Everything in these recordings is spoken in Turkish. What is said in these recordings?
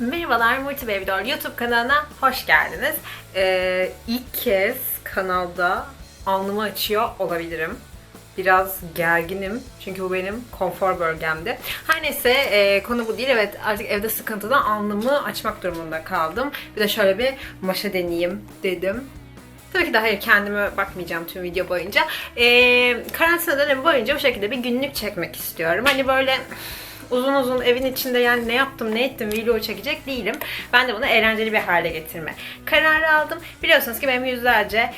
Merhabalar Multi Baby Doll YouTube kanalına hoş geldiniz. Ee, ilk kez kanalda alnımı açıyor olabilirim. Biraz gerginim çünkü bu benim konfor bölgemdi. Her neyse e, konu bu değil. Evet artık evde sıkıntıdan alnımı açmak durumunda kaldım. Bir de şöyle bir maşa deneyeyim dedim. Tabii ki de hayır kendime bakmayacağım tüm video boyunca. Ee, karantina dönemi boyunca bu şekilde bir günlük çekmek istiyorum. Hani böyle uzun uzun evin içinde yani ne yaptım ne ettim video çekecek değilim. Ben de bunu eğlenceli bir hale getirme kararı aldım. Biliyorsunuz ki benim yüzlerce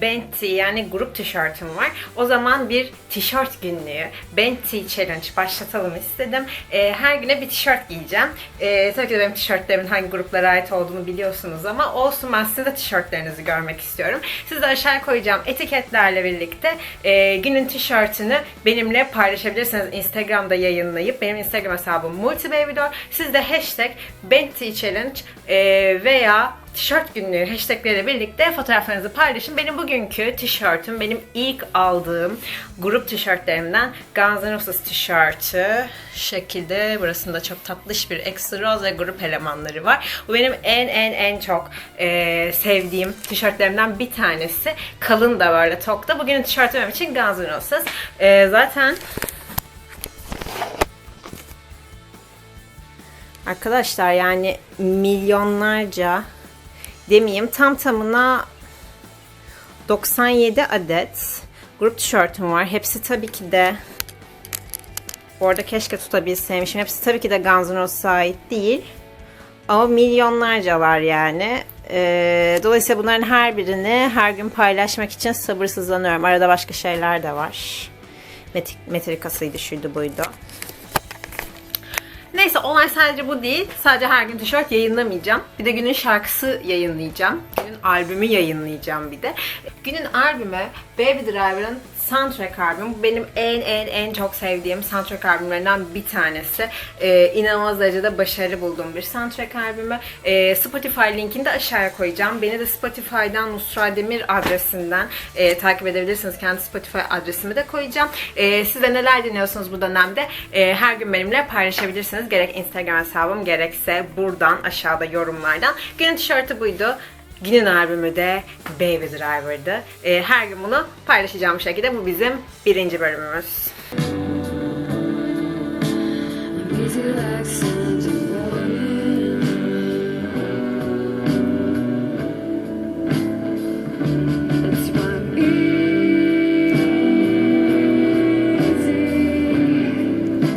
Benti yani grup tişörtüm var. O zaman bir tişört günlüğü Benti Challenge başlatalım istedim. Ee, her güne bir tişört giyeceğim. Ee, tabii ki de benim tişörtlerimin hangi gruplara ait olduğunu biliyorsunuz ama olsun ben sizin de tişörtlerinizi görmek istiyorum. Siz de aşağıya koyacağım etiketlerle birlikte e, günün tişörtünü benimle paylaşabilirsiniz. Instagram'da yayınlayıp benim Instagram hesabım multibabydoll. Siz de hashtag Challenge e, veya tişört günlüğü hashtagleriyle birlikte fotoğraflarınızı paylaşın. Benim bugünkü tişörtüm benim ilk aldığım grup tişörtlerimden Guns N' Roses tişörtü. Şekilde burasında çok tatlış bir ekstra roz ve grup elemanları var. Bu benim en en en çok e, sevdiğim tişörtlerimden bir tanesi. Kalın da böyle tokta. Bugünün tişörtü benim için Guns N' Roses. E, zaten Arkadaşlar yani milyonlarca demeyeyim tam tamına 97 adet grup tişörtüm var. Hepsi tabii ki de orada keşke tutabilseymişim. Hepsi tabii ki de Guns N' Roses'a ait değil. Ama milyonlarca var yani. Ee, dolayısıyla bunların her birini her gün paylaşmak için sabırsızlanıyorum. Arada başka şeyler de var. Met metrikasıydı şuydu buydu. Neyse olay sadece bu değil. Sadece her gün tişört yayınlamayacağım. Bir de günün şarkısı yayınlayacağım. Günün albümü yayınlayacağım bir de. Günün albümü Baby Driver'ın soundtrack albüm. Bu benim en en en çok sevdiğim soundtrack albümlerinden bir tanesi. Ee, inanılmaz derecede başarılı bulduğum bir soundtrack albümü. Ee, Spotify linkini de aşağıya koyacağım. Beni de Spotify'dan Nusra Demir adresinden e, takip edebilirsiniz. Kendi Spotify adresimi de koyacağım. Ee, siz de neler dinliyorsunuz bu dönemde? Ee, her gün benimle paylaşabilirsiniz. Gerek Instagram hesabım gerekse buradan aşağıda yorumlardan. Günün tişörtü buydu. Günün albümü de Baby Driver'dı. Ee, her gün bunu paylaşacağım şekilde. Bu bizim birinci bölümümüz. Like